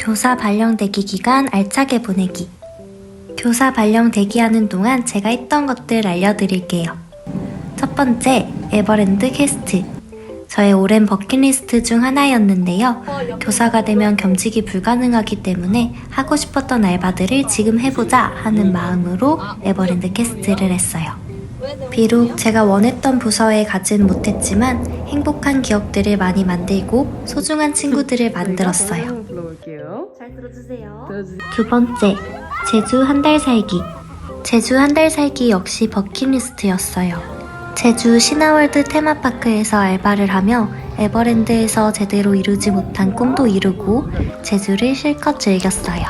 교사 발령 대기 기간 알차게 보내기. 교사 발령 대기하는 동안 제가 했던 것들 알려드릴게요. 첫 번째, 에버랜드 캐스트. 저의 오랜 버킷리스트 중 하나였는데요. 교사가 되면 겸직이 불가능하기 때문에 하고 싶었던 알바들을 지금 해보자 하는 마음으로 에버랜드 캐스트를 했어요. 비록 제가 원했던 부서에 가진 못했지만 행복한 기억들을 많이 만들고 소중한 친구들을 만들었어요. 잘 들어주세요. 두 번째, 제주 한 달 살기. 제주 한 달 살기 역시 버킷리스트였어요. 제주 신화월드 테마파크에서 알바를 하며 에버랜드에서 제대로 이루지 못한 꿈도 이루고 제주를 실컷 즐겼어요.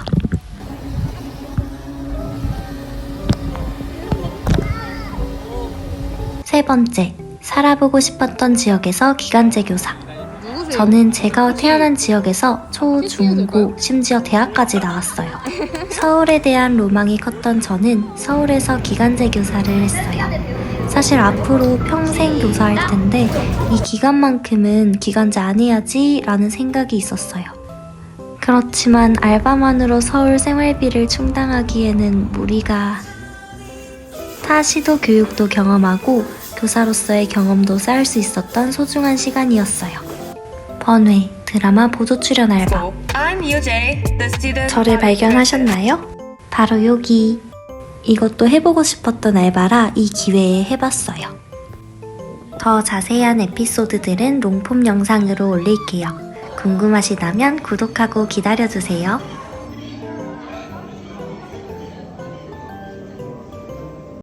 세 번째, 살아보고 싶었던 지역에서 기간제 교사. 저는 제가 태어난 지역에서 초, 중, 고, 심지어 대학까지 나왔어요. 서울에 대한 로망이 컸던 저는 서울에서 기간제 교사를 했어요. 사실 앞으로 평생 교사할 텐데 이 기간만큼은 기간제 안 해야지 라는 생각이 있었어요. 그렇지만 알바만으로 서울 생활비를 충당하기에는 무리가 타 시도 교육도 경험하고 교사로서의 경험도 쌓을 수 있었던 소중한 시간이었어요. 번외 드라마 보조 출연 알바. So, I'm UJ, the student. 저를 발견하셨나요? 바로 여기. 이것도 해보고 싶었던 알바라 이 기회에 해봤어요. 더 자세한 에피소드들은 롱폼 영상으로 올릴게요. 궁금하시다면 구독하고 기다려주세요.